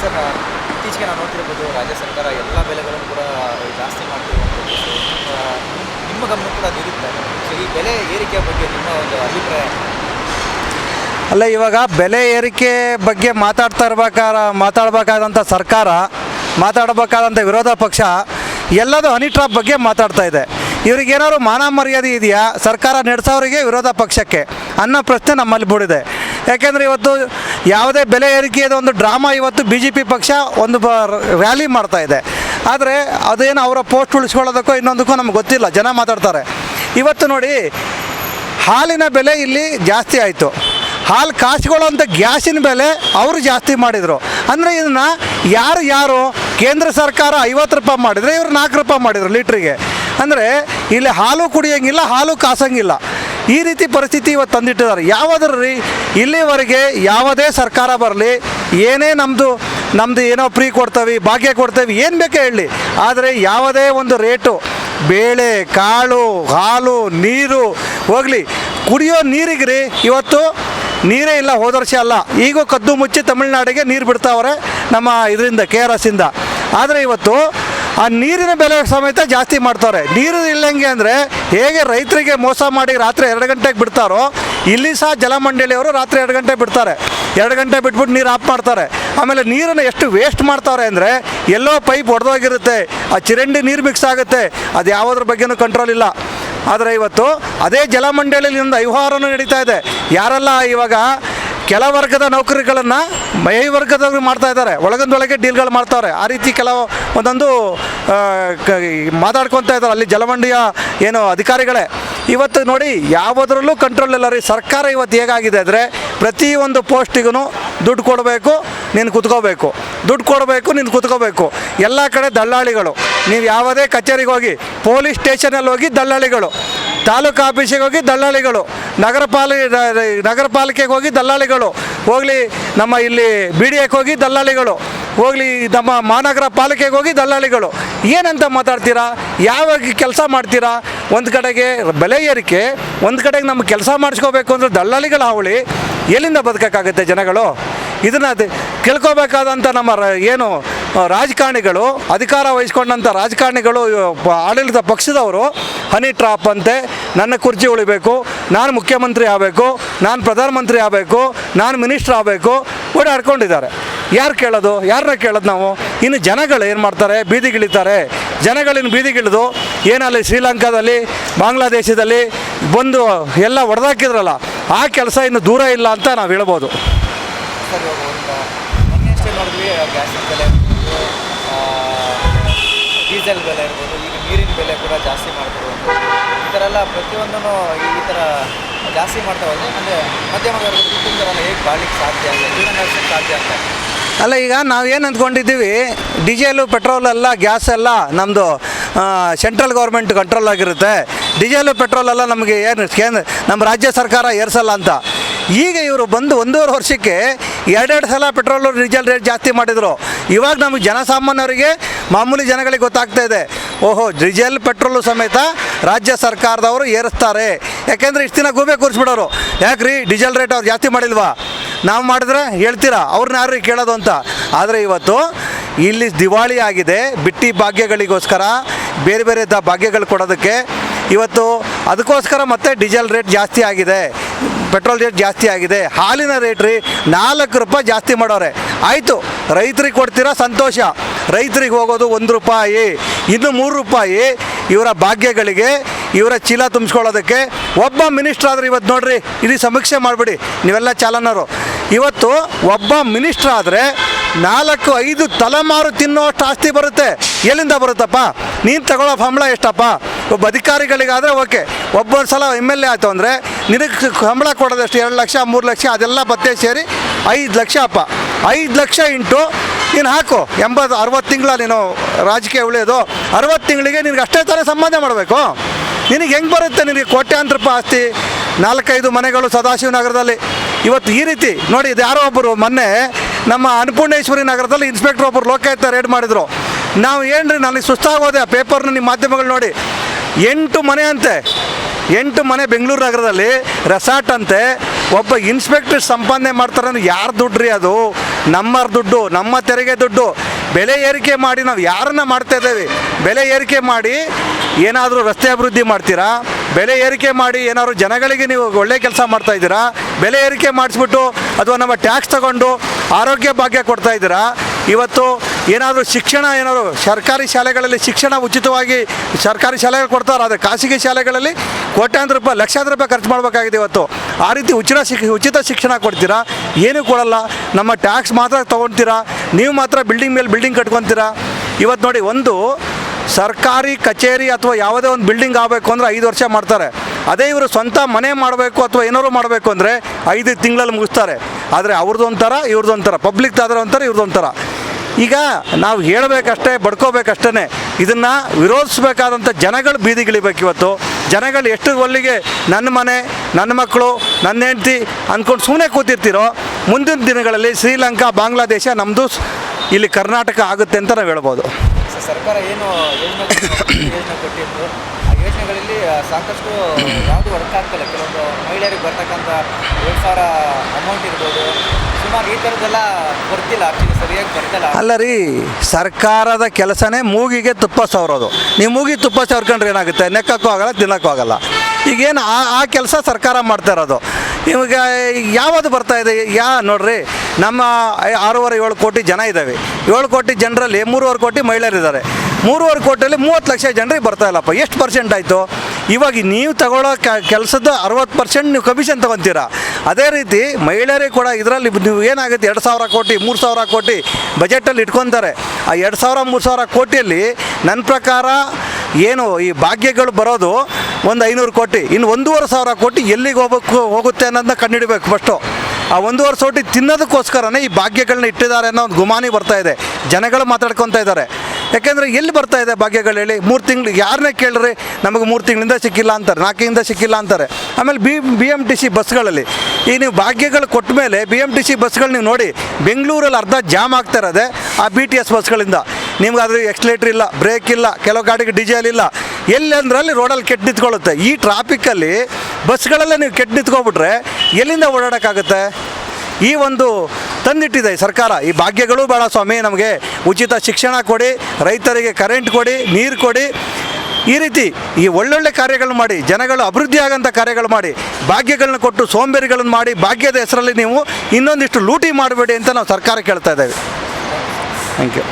Sir ಇತ್ತೀಚೆಗೆ ನಾವು ನೋಡ್ತಿರ್ಬೋದು ರಾಜ್ಯ ಸರ್ಕಾರ ಎಲ್ಲ ಬೆಲೆಗಳನ್ನು ಕೂಡ ಜಾಸ್ತಿ ಮಾಡ್ತಿರುವಂಥದ್ದು ನಿಮ್ಮ ಗಮನ ಕೂಡ ಅದಿರುತ್ತೆ ಸೊ ಈ ಬೆಲೆ ಏರಿಕೆಯ ಬಗ್ಗೆ ನಿಮ್ಮ ಒಂದು ಅಭಿಪ್ರಾಯ? ಅಲ್ಲ, ಇವಾಗ ಬೆಲೆ ಏರಿಕೆ ಬಗ್ಗೆ ಮಾತಾಡ್ತಾ ಇರ್ಬೇಕಾದ ಮಾತಾಡಬೇಕಾದಂಥ ಸರ್ಕಾರ ಮಾತಾಡಬೇಕಾದಂಥ ವಿರೋಧ ಪಕ್ಷ ಎಲ್ಲದೂ ಹನಿ ಟ್ರಾಪ್ ಬಗ್ಗೆ ಮಾತಾಡ್ತಾ ಇದೆ. ಇವ್ರಿಗೇನಾದ್ರು ಮಾನ ಮರ್ಯಾದೆ ಇದೆಯಾ? ಸರ್ಕಾರ ನಡೆಸೋರಿಗೆ ವಿರೋಧ ಪಕ್ಷಕ್ಕೆ ಅನ್ನೋ ಪ್ರಶ್ನೆ ನಮ್ಮಲ್ಲಿ ಮೂಡಿದೆ. ಯಾಕೆಂದರೆ ಇವತ್ತು ಯಾವುದೇ ಬೆಲೆ ಏರಿಕೆಯದ ಒಂದು ಡ್ರಾಮಾ ಇವತ್ತು ಬಿ ಜೆ ಪಿ ಪಕ್ಷ ಒಂದು ಬ ರ್ಯಾಲಿ ಮಾಡ್ತಾ ಇದೆ. ಆದರೆ ಅದೇನು ಅವರ ಪೋಸ್ಟ್ ಉಳಿಸ್ಕೊಳ್ಳೋದಕ್ಕೋ ಇನ್ನೊಂದಕ್ಕೂ ನಮ್ಗೆ ಗೊತ್ತಿಲ್ಲ, ಜನ ಮಾತಾಡ್ತಾರೆ. ಇವತ್ತು ನೋಡಿ, ಹಾಲಿನ ಬೆಲೆ ಇಲ್ಲಿ ಜಾಸ್ತಿ ಆಯಿತು. ಹಾಲು ಕಾಸುಗಳಂಥ ಗ್ಯಾಸಿನ ಬೆಲೆ ಅವರು ಜಾಸ್ತಿ ಮಾಡಿದರು. ಅಂದರೆ ಇದನ್ನು ಯಾರು ಯಾರು ಕೇಂದ್ರ ಸರ್ಕಾರ ಐವತ್ತು ರೂಪಾಯಿ ಮಾಡಿದರೆ ಇವರು ನಾಲ್ಕು ರೂಪಾಯಿ ಮಾಡಿದರು ಲೀಟ್ರಿಗೆ. ಅಂದರೆ ಇಲ್ಲಿ ಹಾಲು ಕುಡಿಯೋಂಗಿಲ್ಲ, ಹಾಲು ಕಾಸಂಗಿಲ್ಲ. ಈ ರೀತಿ ಪರಿಸ್ಥಿತಿ ಇವತ್ತು ತಂದಿಟ್ಟಿದ್ದಾರೆ. ಯಾವುದ್ರ ರೀ, ಇಲ್ಲಿವರೆಗೆ ಯಾವುದೇ ಸರ್ಕಾರ ಬರಲಿ, ಏನೇ ನಮ್ಮದು ನಮ್ಮದು ಏನೋ ಫ್ರೀ ಕೊಡ್ತೇವೆ, ಭಾಗ್ಯ ಕೊಡ್ತೇವೆ, ಏನು ಬೇಕೇ ಹೇಳಿ, ಆದರೆ ಯಾವುದೇ ಒಂದು ರೇಟು, ಬೇಳೆ, ಕಾಳು, ಹಾಲು, ನೀರು ಹೋಗಲಿ, ಕುಡಿಯೋ ನೀರಿಗೆ ರೀ, ಇವತ್ತು ನೀರೇ ಇಲ್ಲ ಹೋದ ವರ್ಷ ಅಲ್ಲ. ಈಗ ಕದ್ದು ಮುಚ್ಚಿ ತಮಿಳುನಾಡಿಗೆ ನೀರು ಬಿಡ್ತಾವ್ರೆ ನಮ್ಮ ಇದರಿಂದ, ಕೆ ಆರ್ ಎಸ್ಸಿಂದ. ಆದರೆ ಇವತ್ತು ಆ ನೀರಿನ ಬೆಲೆ ಸಮೇತ ಜಾಸ್ತಿ ಮಾಡ್ತಾರೆ. ನೀರು ಇಲ್ಲಂಗೆ ಅಂದರೆ ಹೇಗೆ ರೈತರಿಗೆ ಮೋಸ ಮಾಡಿ ರಾತ್ರಿ ಎರಡು ಗಂಟೆಗೆ ಬಿಡ್ತಾರೋ, ಇಲ್ಲಿ ಸಹ ಜಲಮಂಡಳಿಯವರು ರಾತ್ರಿ ಎರಡು ಗಂಟೆ ಬಿಡ್ತಾರೆ. ಎರಡು ಗಂಟೆ ಬಿಟ್ಬಿಟ್ಟು ನೀರು ಆಫ್ ಮಾಡ್ತಾರೆ. ಆಮೇಲೆ ನೀರನ್ನು ಎಷ್ಟು ವೇಸ್ಟ್ ಮಾಡ್ತಾರೆ ಅಂದರೆ ಎಲ್ಲೋ ಪೈಪ್ ಒಡೆದೋಗಿರುತ್ತೆ. ಆ ಚಿರಂಡಿ ನೀರು ಮಿಕ್ಸ್ ಆಗುತ್ತೆ. ಅದು ಯಾವುದ್ರ ಬಗ್ಗೆನೂ ಕಂಟ್ರೋಲ್ ಇಲ್ಲ. ಆದರೆ ಇವತ್ತು ಅದೇ ಜಲಮಂಡಳಿಯಿಂದ ವ್ಯವಹಾರನೂ ನಡೀತಾ ಇದೆ. ಯಾರೆಲ್ಲ ಇವಾಗ ಕೆಲ ವರ್ಗದ ನೌಕರಿಗಳನ್ನು ಮೈ ವರ್ಗದವ್ರು ಮಾಡ್ತಾ ಇದ್ದಾರೆ. ಒಳಗಂದೊಳಗೆ ಡೀಲ್ಗಳು ಮಾಡ್ತಾರೆ ಆ ರೀತಿ ಕೆಲವು ಒಂದೊಂದು ಮಾತಾಡ್ಕೊತಾ ಇದ್ದಾರೆ. ಅಲ್ಲಿ ಜಲಮಂಡಿಯ ಏನು ಅಧಿಕಾರಿಗಳೇ. ಇವತ್ತು ನೋಡಿ ಯಾವುದರಲ್ಲೂ ಕಂಟ್ರೋಲ್ ಇಲ್ಲ ರೀ. ಸರ್ಕಾರ ಇವತ್ತು ಹೇಗಾಗಿದೆ ಅಂದರೆ ಪ್ರತಿಯೊಂದು ಪೋಸ್ಟಿಗೂ ದುಡ್ಡು ಕೊಡಬೇಕು, ನೀನು ಕುತ್ಕೋಬೇಕು. ದುಡ್ಡು ಕೊಡಬೇಕು, ನೀನು ಕುತ್ಕೋಬೇಕು. ಎಲ್ಲ ಕಡೆ ದಲ್ಲಾಳಿಗಳು. ನೀವು ಯಾವುದೇ ಕಚೇರಿಗೆ ಹೋಗಿ, ಪೊಲೀಸ್ ಸ್ಟೇಷನಲ್ಲಿ ಹೋಗಿ ದಲ್ಲಾಳಿಗಳು. ತಾಲೂಕು ಆಫೀಸಿಗೆ ಹೋಗಿ ದಲ್ಲಾಳಿಗಳು, ನಗರ ಪಾಲಿ, ನಗರ ಪಾಲಿಕೆಗೆ ಹೋಗಿ ದಲ್ಲಾಳಿಗಳು, ಹೋಗಲಿ ನಮ್ಮ ಇಲ್ಲಿ ಬಿ ಡಿ ಎಕ್ಕೆ ಹೋಗಿ ದಲ್ಲಾಳಿಗಳು, ಹೋಗಲಿ ನಮ್ಮ ಮಹಾನಗರ ಪಾಲಿಕೆಗೆ ಹೋಗಿ ದಲ್ಲಾಳಿಗಳು. ಏನಂತ ಮಾತಾಡ್ತೀರಾ? ಯಾವಾಗ ಕೆಲಸ ಮಾಡ್ತೀರಾ? ಒಂದು ಕಡೆಗೆ ಬೆಲೆ ಏರಿಕೆ, ಒಂದು ಕಡೆಗೆ ನಮ್ಮ ಕೆಲಸ ಮಾಡಿಸ್ಕೋಬೇಕು ಅಂದರೆ ದಲ್ಲಾಳಿಗಳ ಹಾವಳಿ ಎಲ್ಲಿಂದ ಬದುಕೋಕ್ಕಾಗುತ್ತೆ ಜನಗಳು? ಇದನ್ನು ಕೇಳ್ಕೋಬೇಕಾದಂಥ ನಮ್ಮ ಏನು ರಾಜಕಾರಣಿಗಳು, ಅಧಿಕಾರ ವಹಿಸ್ಕೊಂಡಂಥ ರಾಜಕಾರಣಿಗಳು ಆಡಳಿತ ಪಕ್ಷದವರು, ಹನಿ ಟ್ರಾಪ್ ಅಂತೆ, ನನ್ನ ಕುರ್ಚಿ ಉಳಿಬೇಕು, ನಾನು ಮುಖ್ಯಮಂತ್ರಿ ಆಗಬೇಕು, ನಾನು ಪ್ರಧಾನಮಂತ್ರಿ ಆಗಬೇಕು, ನಾನು ಮಿನಿಸ್ಟ್ರ್ ಆಗಬೇಕು ಓಡಾಡ್ಕೊಂಡಿದ್ದಾರೆ. ಯಾರು ಕೇಳೋದು? ಯಾರನ್ನ ಕೇಳೋದು ನಾವು? ಇನ್ನು ಜನಗಳು ಏನು ಮಾಡ್ತಾರೆ? ಬೀದಿಗಿಳಿತಾರೆ ಜನಗಳಿನ್ನು ಬೀದಿಗಿಳಿದು ಏನಲ್ಲಿ ಶ್ರೀಲಂಕಾದಲ್ಲಿ, ಬಾಂಗ್ಲಾದೇಶದಲ್ಲಿ ಬಂದು ಎಲ್ಲ ಹೊಡೆದಾಕಿದ್ರಲ್ಲ ಆ ಕೆಲಸ ಇನ್ನು ದೂರ ಇಲ್ಲ ಅಂತ ನಾವು ಹೇಳ್ಬೋದು. ಡೀಸೆಲ್ ಬೆಲೆ ಇರ್ಬೋದು, ಈಗ ನೀರಿನ ಬೆಲೆ ಕೂಡ ಜಾಸ್ತಿ ಮಾಡ್ತಿರ್ಬೋದು ಈ ಥರ ಎಲ್ಲ ಪ್ರತಿಯೊಂದನ್ನು ಈ ಥರ ಜಾಸ್ತಿ ಮಾಡ್ತಾ ಹೋದ್ರೆ ಅಂದರೆ ಮಧ್ಯಮ ವರ್ಗದ ಹೇಗೆ ಬಾಳ್ಲಿಕ್ಕೆ ಸಾಧ್ಯ ಅಂತ, ಜೀವನ ನಡೆಸೋಕ್ಕೆ ಸಾಧ್ಯ ಅಂತ? ಅಲ್ಲ, ಈಗ ನಾವು ಏನು ಅಂದ್ಕೊಂಡಿದ್ದೀವಿ, ಡೀಸೆಲು, ಪೆಟ್ರೋಲ್ ಎಲ್ಲ, ಗ್ಯಾಸ್ ಎಲ್ಲ ನಮ್ಮದು ಸೆಂಟ್ರಲ್ ಗೌರ್ಮೆಂಟ್ ಕಂಟ್ರೋಲ್ ಆಗಿರುತ್ತೆ. ಡೀಸೆಲು, ಪೆಟ್ರೋಲ್ ಎಲ್ಲ ನಮಗೆ ಏನು ಕೇಂದ್ರ ನಮ್ಮ ರಾಜ್ಯ ಸರ್ಕಾರ ಏರ್ಸಲ್ಲ ಅಂತ. ಈಗ ಇವರು ಬಂದು ಒಂದೂವರೆ ವರ್ಷಕ್ಕೆ ಎರಡೆರಡು ಸಲ ಪೆಟ್ರೋಲು, ಡೀಸೆಲ್ ರೇಟ್ ಜಾಸ್ತಿ ಮಾಡಿದರು. ಇವಾಗ ನಮಗೆ ಜನಸಾಮಾನ್ಯರಿಗೆ ಮಾಮೂಲಿ ಜನಗಳಿಗೆ ಗೊತ್ತಾಗ್ತಾ ಇದೆ. ಓಹೋ, ಡೀಸೆಲ್, ಪೆಟ್ರೋಲು ಸಮೇತ ರಾಜ್ಯ ಸರ್ಕಾರದವರು ಏರಿಸ್ತಾರೆ. ಯಾಕೆಂದರೆ ಇಷ್ಟು ದಿನ ಗೂಬೆ ಕೂರಿಸ್ಬಿಡೋರು. ಯಾಕ್ರಿ? ಡೀಸೆಲ್ ರೇಟ್ ಅವ್ರು ಜಾಸ್ತಿ ಮಾಡಿಲ್ವಾ? ನಾವು ಮಾಡಿದ್ರೆ ಹೇಳ್ತೀರಾ? ಅವ್ರನ್ನ ಯಾರು ಕೇಳೋದು ಅಂತ? ಆದರೆ ಇವತ್ತು ಇಲ್ಲಿ ದಿವಾಳಿ ಆಗಿದೆ. ಬಿಟ್ಟಿ ಭಾಗ್ಯಗಳಿಗೋಸ್ಕರ, ಬೇರೆ ಬೇರೆ ದ ಭಾಗ್ಯಗಳು ಕೊಡೋದಕ್ಕೆ. ಇವತ್ತು ಅದಕ್ಕೋಸ್ಕರ ಮತ್ತೆ ಡೀಸೆಲ್ ರೇಟ್ ಜಾಸ್ತಿ ಆಗಿದೆ. ಪೆಟ್ರೋಲ್ ರೇಟ್ ಜಾಸ್ತಿ ಆಗಿದೆ. ಹಾಲಿನ ರೇಟ್ ರೀ ನಾಲ್ಕು ರೂಪಾಯಿ ಜಾಸ್ತಿ ಮಾಡೋರೆ. ಆಯಿತು. ರೈತರಿಗೆ ಕೊಡ್ತೀರಾ ಸಂತೋಷ? ರೈತರಿಗೆ ಹೋಗೋದು ಒಂದು ರೂಪಾಯಿ, ಇನ್ನು ಮೂರು ರೂಪಾಯಿ ಇವರ ಭಾಗ್ಯಗಳಿಗೆ, ಇವರ ಚೀಲ ತುಂಬಿಸ್ಕೊಳ್ಳೋದಕ್ಕೆ. ಒಬ್ಬ ಮಿನಿಸ್ಟ್ರ್ ಆದರೆ ಇವತ್ತು ನೋಡ್ರಿ, ಇಡೀ ಸಮೀಕ್ಷೆ ಮಾಡಿಬಿಡಿ, ನೀವೆಲ್ಲ ಚಾಲನರು. ಇವತ್ತು ಒಬ್ಬ ಮಿನಿಸ್ಟ್ರ್ ಆದರೆ ನಾಲ್ಕು, ಐದು ತಲೆಮಾರು ತಿನ್ನೋಷ್ಟು ಆಸ್ತಿ ಬರುತ್ತೆ. ಎಲ್ಲಿಂದ ಬರುತ್ತಪ್ಪ? ನೀನು ತಗೊಳ್ಳೋ ಸಂಬಳ ಎಷ್ಟಪ್ಪ? ಒಬ್ಬ ಅಧಿಕಾರಿಗಳಿಗಾದರೆ ಓಕೆ. ಒಬ್ಬೊಂದು ಸಲ ಎಂ ಎಲ್ ಎ ಆಯಿತು ಅಂದರೆ, ನಿನಗೆ ಸಂಬಳ ಕೊಡೋದಷ್ಟು ಎರಡು ಲಕ್ಷ, ಮೂರು ಲಕ್ಷ ಅದೆಲ್ಲ ಬತ್ತೆ ಸೇರಿ ಐದು ಲಕ್ಷ ಅಪ್ಪ. ಐದು ಲಕ್ಷ ಇಂಟು ನೀನು ಹಾಕು. ಎಂಬತ್ತು, ಅರವತ್ತು ತಿಂಗಳ ನೀನು ರಾಜಕೀಯ ಉಳಿಯೋದು. ಅರವತ್ತು ತಿಂಗಳಿಗೆ ನಿನಗೆ ಅಷ್ಟೇ ಥರ ಸಂಬಂಧ ಮಾಡಬೇಕು. ನಿನಗೆ ಹೆಂಗೆ ಬರುತ್ತೆ? ನಿನಗೆ ಕೋಟ್ಯಾಂತರ ರೂಪಾಯಿ ಆಸ್ತಿ. ನಾಲ್ಕೈದು ಮನೆಗಳು ಸದಾಶಿವನಗರದಲ್ಲಿ ಇವತ್ತು ಈ ರೀತಿ ನೋಡಿ, ಇದು ಯಾರೋ ಒಬ್ಬರು ಮೊನ್ನೆ ನಮ್ಮ ಅನ್ನಪೂರ್ಣೇಶ್ವರಿ ನಗರದಲ್ಲಿ ಇನ್ಸ್ಪೆಕ್ಟರ್ ಒಬ್ಬರು ಲೋಕಾಯುಕ್ತ ರೇಡ್ ಮಾಡಿದರು. ನಾವು ಏನ್ರಿ ನನಗೆ ಸುಸ್ತಾಗೋದೆ, ಆ ಪೇಪರ್ನ ನಿಮ್ಮ ಮಾಧ್ಯಮಗಳು ನೋಡಿ. ಎಂಟು ಮನೆ ಅಂತೆ. ಎಂಟು ಮನೆ ಬೆಂಗಳೂರು ನಗರದಲ್ಲಿ, ರೆಸಾರ್ಟ್ ಅಂತೆ. ಒಬ್ಬ ಇನ್ಸ್ಪೆಕ್ಟರ್ ಸಂಪಾದನೆ ಮಾಡ್ತಾರೆ ಯಾರು ದುಡ್ಡು ರೀ ಅದು? ನಮ್ಮ ದುಡ್ಡು, ನಮ್ಮ ತೆರಿಗೆ ದುಡ್ಡು, ಬೆಲೆ ಏರಿಕೆ ಮಾಡಿ ನಾವು ಯಾರನ್ನ ಮಾಡ್ತಾ ಇದ್ದೇವೆ? ಬೆಲೆ ಏರಿಕೆ ಮಾಡಿ ಏನಾದರೂ ರಸ್ತೆ ಅಭಿವೃದ್ಧಿ ಮಾಡ್ತೀರಾ? ಬೆಲೆ ಏರಿಕೆ ಮಾಡಿ ಏನಾದ್ರು ಜನಗಳಿಗೆ ನೀವು ಒಳ್ಳೆ ಕೆಲಸ ಮಾಡ್ತಾ ಇದ್ದೀರಾ? ಬೆಲೆ ಏರಿಕೆ ಮಾಡಿಸ್ಬಿಟ್ಟು ಅಥವಾ ನಮ್ಮ ಟ್ಯಾಕ್ಸ್ ತಗೊಂಡು ಆರೋಗ್ಯ ಭಾಗ್ಯ ಕೊಡ್ತಾ ಇದ್ದೀರಾ? ಇವತ್ತು ಏನಾದರೂ ಶಿಕ್ಷಣ, ಏನಾದರೂ ಸರ್ಕಾರಿ ಶಾಲೆಗಳಲ್ಲಿ ಶಿಕ್ಷಣ ಉಚಿತವಾಗಿ ಸರ್ಕಾರಿ ಶಾಲೆಗಳು ಕೊಡ್ತಾರೆ ಆದರೆ ಖಾಸಗಿ ಶಾಲೆಗಳಲ್ಲಿ ಕೋಟ್ಯಾಂತರ ರೂಪಾಯಿ, ಲಕ್ಷಾಂತರ ರೂಪಾಯಿ ಖರ್ಚು ಮಾಡಬೇಕಾಗಿದೆ ಇವತ್ತು. ಆ ರೀತಿ ಉಚಿತ ಶಿಕ್ ಉಚಿತ ಶಿಕ್ಷಣ ಕೊಡ್ತೀರಾ? ಏನೂ ಕೊಡಲ್ಲ. ನಮ್ಮ ಟ್ಯಾಕ್ಸ್ ಮಾತ್ರ ತೊಗೊಳ್ತೀರಾ? ನೀವು ಮಾತ್ರ ಬಿಲ್ಡಿಂಗ್ ಮೇಲೆ ಬಿಲ್ಡಿಂಗ್ ಕಟ್ಕೊತೀರಾ? ಇವತ್ತು ನೋಡಿ, ಒಂದು ಸರ್ಕಾರಿ ಕಚೇರಿ ಅಥವಾ ಯಾವುದೇ ಒಂದು ಬಿಲ್ಡಿಂಗ್ ಆಗಬೇಕು ಅಂದರೆ ಐದು ವರ್ಷ ಮಾಡ್ತಾರೆ. ಅದೇ ಇವರು ಸ್ವಂತ ಮನೆ ಮಾಡಬೇಕು ಅಥವಾ ಏನಾದ್ರು ಮಾಡಬೇಕು ಅಂದರೆ ಐದು ತಿಂಗಳಲ್ಲಿ ಮುಗಿಸ್ತಾರೆ. ಆದರೆ ಅವ್ರದ್ದು ಒಂಥರ ಇವ್ರದ್ದು ಒಂಥರ ಪಬ್ಲಿಕ್ ಆದರೆ ಒಂಥರ ಇವ್ರದ್ದು ಒಂಥರ ಈಗ ನಾವು ಹೇಳಬೇಕಷ್ಟೇ ಬಡ್ಕೋಬೇಕಷ್ಟೇ ಇದನ್ನು ವಿರೋಧಿಸಬೇಕಾದಂಥ ಜನಗಳು ಬೀದಿಗಿಳಿಬೇಕು ಇವತ್ತು. ಜನಗಳು ಎಷ್ಟು ಒಲ್ಲಿಗೆ ನನ್ನ ಮನೆ, ನನ್ನ ಮಕ್ಕಳು, ನನ್ನ ಹೆಂಡತಿ ಅಂದ್ಕೊಂಡು ಸುಮ್ಮನೆ ಕೂತಿರ್ತೀರೋ, ಮುಂದಿನ ದಿನಗಳಲ್ಲಿ ಶ್ರೀಲಂಕಾ, ಬಾಂಗ್ಲಾದೇಶ ನಮ್ಮದು ಇಲ್ಲಿ ಕರ್ನಾಟಕ ಆಗುತ್ತೆ ಅಂತ ನಾವು ಹೇಳ್ಬೋದು. ಸರ್ಕಾರ ಏನು ಯೋಜನೆ ಯೋಜನೆ ಕೊಟ್ಟಿತ್ತು ಆ ಯೋಜನೆಗಳಲ್ಲಿ ಸಾಕಷ್ಟು ಯಾವುದು ವರ್ಕ್ ಆಗ್ತಿಲ್ಲ. ಕೆಲವೊಂದು ಮಹಿಳೆಯರಿಗೆ ಬರ್ತಕ್ಕಂಥ ಏಳು ಸಾವಿರ ಅಮೌಂಟ್ ಇರ್ಬೋದು. ಸುಮಾರು ಈ ಥರದ್ದೆಲ್ಲ ಬರ್ತಿಲ್ಲ ಆ್ಯಕ್ಚುಲಿ ಸರಿಯಾಗಿ ಬರ್ತಿಲ್ಲ. ಅಲ್ಲ ರೀ, ಸರ್ಕಾರದ ಕೆಲಸನೇ ಮೂಗಿಗೆ ತುಪ್ಪ ಸವರೋದು. ನೀವು ಮೂಗಿ ತುಪ್ಪ ಸವರ್ಕೊಂಡ್ರೆ ಏನಾಗುತ್ತೆ? ನೆಕ್ಕಕ್ಕೂ ಆಗಲ್ಲ, ತಿನ್ನಕ್ಕೂ ಆಗಲ್ಲ. ಈಗೇನು ಆ ಆ ಕೆಲಸ ಸರ್ಕಾರ ಮಾಡ್ತಾ ಇರೋದು. ಇವಾಗ ಯಾವುದು ಬರ್ತಾ ಇದೆ? ಯಾ, ನೋಡ್ರಿ ನಮ್ಮ ಆರೂವರೆ ಏಳು ಕೋಟಿ ಜನ ಇದ್ದಾವೆ. ಏಳು ಕೋಟಿ ಜನರಲ್ಲಿ ಮೂರುವರೆ ಕೋಟಿ ಮಹಿಳೆಯರಿದ್ದಾರೆ. ಮೂರುವರೆ ಕೋಟಿಯಲ್ಲಿ ಮೂವತ್ತು ಲಕ್ಷ ಜನರಿಗೆ ಬರ್ತಾ ಇಲ್ಲಪ್ಪ. ಎಷ್ಟು ಪರ್ಸೆಂಟ್ ಆಯಿತು? ಇವಾಗ ನೀವು ತಗೊಳ್ಳೋ ಕೆಲಸದ ಅರವತ್ತು ಪರ್ಸೆಂಟ್ ನೀವು ಕಮಿಷನ್ ತೊಗೊತೀರಾ? ಅದೇ ರೀತಿ ಮಹಿಳೆಯರಿಗೆ ಕೂಡ ಇದರಲ್ಲಿ ನೀವು ಏನಾಗುತ್ತೆ? ಎರಡು ಸಾವಿರ ಕೋಟಿ, ಮೂರು ಸಾವಿರ ಕೋಟಿ ಬಜೆಟಲ್ಲಿ ಇಟ್ಕೊತಾರೆ. ಆ ಎರಡು ಸಾವಿರ, ಮೂರು ಸಾವಿರ ಕೋಟಿಯಲ್ಲಿ ನನ್ನ ಪ್ರಕಾರ ಏನು ಈ ಭಾಗ್ಯಗಳು ಬರೋದು ಒಂದು ಐನೂರು ಕೋಟಿ. ಇನ್ನು ಒಂದೂವರೆ ಸಾವಿರ ಕೋಟಿ ಎಲ್ಲಿಗೆ ಹೋಗಬೇಕು, ಹೋಗುತ್ತೆ ಅನ್ನೋದನ್ನ ಕಂಡುಹಿಡಬೇಕು ಫಸ್ಟು ಆ ಒಂದೂವರೆ ಸೋಟಿ ತಿನ್ನೋದಕ್ಕೋಸ್ಕರನೇ ಈ ಭಾಗ್ಯಗಳನ್ನ ಇಟ್ಟಿದ್ದಾರೆ ಅನ್ನೋ ಒಂದು ಗುಮಾನಿ ಬರ್ತಾ ಇದೆ. ಜನಗಳು ಮಾತಾಡ್ಕೊತಾ ಇದ್ದಾರೆ. ಯಾಕೆಂದರೆ ಎಲ್ಲಿ ಬರ್ತಾ ಇದೆ ಭಾಗ್ಯಗಳು ಹೇಳಿ? ಮೂರು ತಿಂಗಳು ಯಾರನ್ನೇ ಕೇಳ್ರಿ ನಮಗೆ ಮೂರು ತಿಂಗಳಿಂದ ಸಿಕ್ಕಿಲ್ಲ ಅಂತಾರೆ, ನಾಲ್ಕಿಂದ ಸಿಕ್ಕಿಲ್ಲ ಅಂತಾರೆ. ಆಮೇಲೆ B B M T C ಬಸ್ಗಳಲ್ಲಿ ಈ ನೀವು ಭಾಗ್ಯಗಳು ಕೊಟ್ಟ ಮೇಲೆ ಬಿ ಎಂ ಟಿ ಸಿ ಬಸ್ಗಳು ನೀವು ನೋಡಿ, ಬೆಂಗಳೂರಲ್ಲಿ ಅರ್ಧ ಜಾಮ್ ಆಗ್ತಾ ಇರೋದೆ ಆ ಬಿ ಟಿ ಎಸ್ ಬಸ್ಗಳಿಂದ. ನಿಮ್ಗೆ ಅದ್ರ ಎಕ್ಸ್ಲೇಟ್ರ್ ಇಲ್ಲ, ಬ್ರೇಕ್ ಇಲ್ಲ, ಕೆಲವು ಗಾಡಿಗೆ ಡಿಜೆಲ್ ಇಲ್ಲ. ಎಲ್ಲಿ ಅಂದ್ರಲ್ಲಿ ರೋಡಲ್ಲಿ ಕೆಟ್ಟು ನಿಂತ್ಕೊಳ್ಳುತ್ತೆ. ಈ ಟ್ರಾಫಿಕ್ಕಲ್ಲಿ ಬಸ್ಗಳಲ್ಲೇ ನೀವು ಕೆಟ್ಟು ನಿಂತ್ಕೊಬಿಟ್ರೆ ಎಲ್ಲಿಂದ ಓಡಾಡೋಕ್ಕಾಗುತ್ತೆ? ಈ ಒಂದು ತಂದಿಟ್ಟಿದೆ ಸರ್ಕಾರ. ಈ ಭಾಗ್ಯಗಳು ಬೇಡ ಸ್ವಾಮಿ, ನಮಗೆ ಉಚಿತ ಶಿಕ್ಷಣ ಕೊಡಿ, ರೈತರಿಗೆ ಕರೆಂಟ್ ಕೊಡಿ, ನೀರು ಕೊಡಿ. ಈ ರೀತಿ ಈ ಒಳ್ಳೊಳ್ಳೆ ಕಾರ್ಯಗಳು ಮಾಡಿ, ಜನಗಳು ಅಭಿವೃದ್ಧಿ ಆಗೋಂಥ ಕಾರ್ಯಗಳು ಮಾಡಿ, ಭಾಗ್ಯಗಳನ್ನ ಕೊಟ್ಟು ಸೋಂಬೇರಿಗಳನ್ನು ಮಾಡಿ, ಭಾಗ್ಯದ ಹೆಸರಲ್ಲಿ ನೀವು ಇನ್ನೊಂದಿಷ್ಟು ಲೂಟಿ ಮಾಡಬೇಡಿ ಅಂತ ನಾವು ಸರ್ಕಾರ ಕೇಳ್ತಾ ಇದ್ದೇವೆ. Thank you